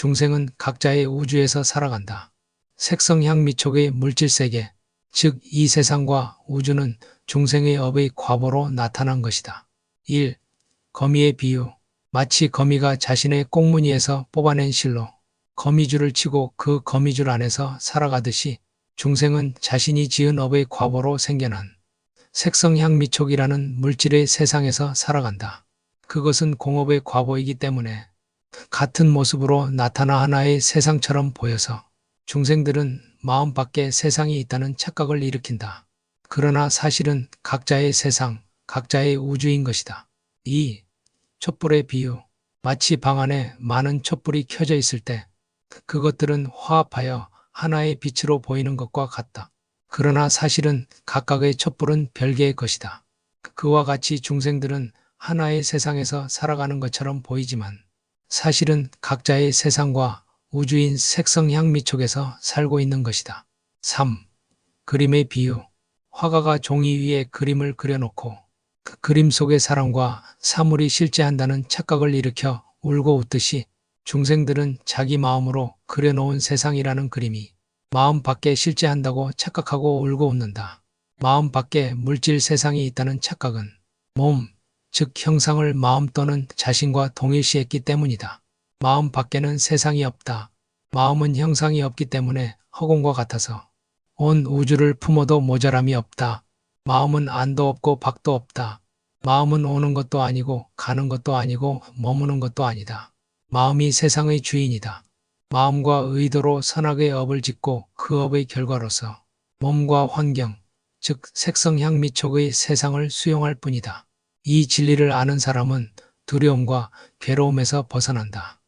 중생은 각자의 우주에서 살아간다. 색성향 미촉의 물질세계, 즉 이 세상과 우주는 중생의 업의 과보로 나타난 것이다. 1. 거미의 비유 마치 거미가 자신의 꽁무니에서 뽑아낸 실로 거미줄을 치고 그 거미줄 안에서 살아가듯이 중생은 자신이 지은 업의 과보로 생겨난 색성향 미촉이라는 물질의 세상에서 살아간다. 그것은 공업의 과보이기 때문에 같은 모습으로 나타나 하나의 세상처럼 보여서 중생들은 마음 밖에 세상이 있다는 착각을 일으킨다. 그러나 사실은 각자의 세상, 각자의 우주인 것이다. 2. 촛불의 비유. 마치 방 안에 많은 촛불이 켜져 있을 때 그것들은 화합하여 하나의 빛으로 보이는 것과 같다. 그러나 사실은 각각의 촛불은 별개의 것이다. 그와 같이 중생들은 하나의 세상에서 살아가는 것처럼 보이지만 사실은 각자의 세상과 우주인 색성향 미촉에서 살고 있는 것이다. 3. 그림의 비유. 화가가 종이 위에 그림을 그려놓고 그 그림 속의 사람과 사물이 실제한다는 착각을 일으켜 울고 웃듯이 중생들은 자기 마음으로 그려놓은 세상이라는 그림이 마음 밖에 실제한다고 착각하고 울고 웃는다. 마음 밖에 물질 세상이 있다는 착각은 몸, 즉 형상을 마음 또는 자신과 동일시했기 때문이다. 마음 밖에는 세상이 없다. 마음은 형상이 없기 때문에 허공과 같아서 온 우주를 품어도 모자람이 없다. 마음은 안도 없고 밖도 없다. 마음은 오는 것도 아니고 가는 것도 아니고 머무는 것도 아니다. 마음이 세상의 주인이다. 마음과 의도로 선악의 업을 짓고 그 업의 결과로서 몸과 환경, 즉 색성향 미촉의 세상을 수용할 뿐이다. 이 진리를 아는 사람은 두려움과 괴로움에서 벗어난다.